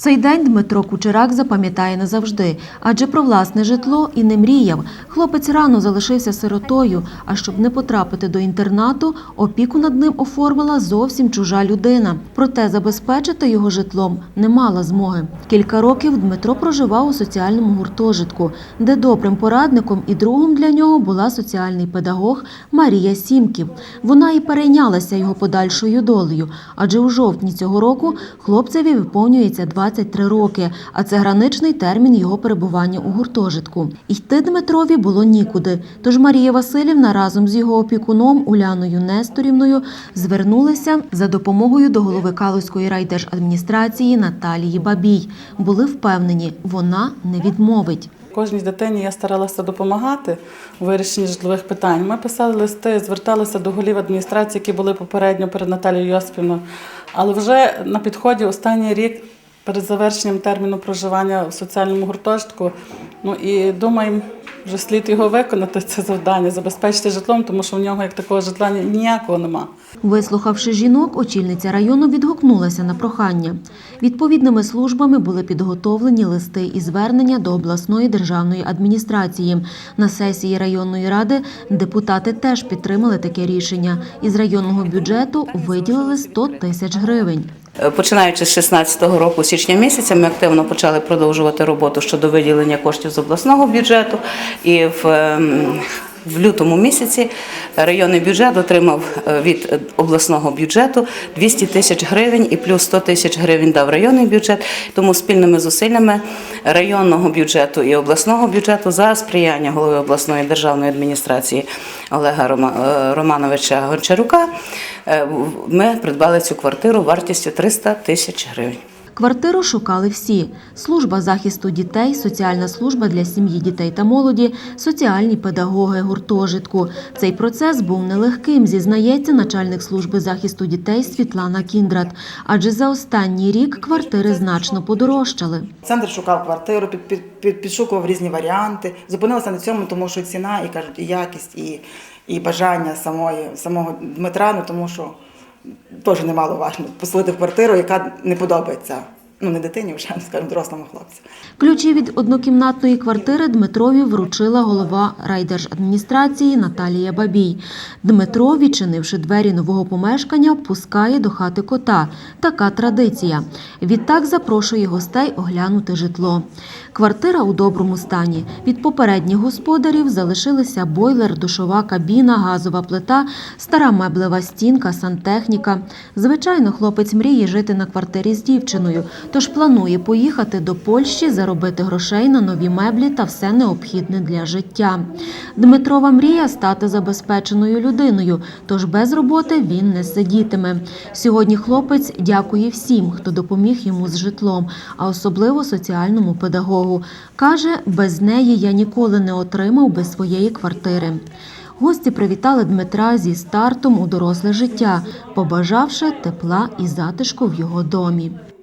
Цей день Дмитро Кучерак запам'ятає назавжди, адже про власне житло і не мріяв. Хлопець рано залишився сиротою, а щоб не потрапити до інтернату, опіку над ним оформила зовсім чужа людина. Проте забезпечити його житлом не мала змоги. Кілька років Дмитро проживав у соціальному гуртожитку, де добрим порадником і другом для нього була соціальний педагог Марія Сімків. Вона і перейнялася його подальшою долею, адже у жовтні цього року хлопцеві виповнюється 23 роки, а це граничний термін його перебування у гуртожитку. Йти Дмитрові було нікуди. Тож Марія Васильівна разом з його опікуном Уляною Несторівною звернулися за допомогою до голови Калузької райдержадміністрації Наталії Бабій. Були впевнені, вона не відмовить. Кожній дитині я старалася допомагати у вирішенні житлових питань. Ми писали листи, зверталися до голів адміністрації, які були попередньо перед Наталією Йосипівною. Але вже на підході останній рік перед завершенням терміну проживання в соціальному гуртожитку. Ну і думаємо, вже слід його виконати, це завдання, забезпечити житлом, тому що в нього як такого житла ніякого нема. Вислухавши жінок, очільниця району відгукнулася на прохання. Відповідними службами були підготовлені листи і звернення до обласної державної адміністрації. На сесії районної ради депутати теж підтримали таке рішення. Із районного бюджету виділили 100 тисяч гривень. Е, Починаючи з 16 року, січня місяця, ми активно почали продовжувати роботу щодо виділення коштів з обласного бюджету. І в, ем, в лютому місяці районний бюджет отримав е, від е, обласного бюджету 200 тисяч гривень і плюс 100 тисяч гривень дав районний бюджет. Тому спільними зусиллями районного бюджету і обласного бюджету за сприяння голови обласної державної адміністрації Олега е, Романовича Гончарука ми придбали цю квартиру вартістю 300 тисяч гривень. Квартиру шукали всі: служба захисту дітей, соціальна служба для сім'ї дітей та молоді, соціальні педагоги гуртожитку. Цей процес був нелегким, зізнається начальник служби захисту дітей Світлана Кіндрат. Адже за останній рік квартири значно подорожчали. Центр шукав квартиру, під, під, під, підшукував різні варіанти. Зупинилися на цьому, тому що ціна, і кажуть, якість, і, і бажання самої, самого Дмитра, ну тому що теж немало важно поселити в квартиру, яка не подобається. Ну, не дитині, вже, скажімо, дорослому хлопцю. Ключі від однокімнатної квартири Дмитрові вручила голова райдержадміністрації Наталія Бабій. Дмитро, відчинивши двері нового помешкання, пускає до хати кота. Така традиція. Відтак запрошує гостей оглянути житло. Квартира у доброму стані. Від попередніх господарів залишилися бойлер, душова кабіна, газова плита, стара меблева стінка, сантехніка. Звичайно, хлопець мріє жити на квартирі з дівчиною, тож планує поїхати до Польщі, заробити грошей на нові меблі та все необхідне для життя. Дмитрова мрія стати забезпеченою людиною, тож без роботи він не сидітиме. Сьогодні хлопець дякує всім, хто допоміг йому з житлом, а особливо соціальному педагогу. Каже, без неї я ніколи не отримав би своєї квартири. Гості привітали Дмитра зі стартом у доросле життя, побажавши тепла і затишку в його домі.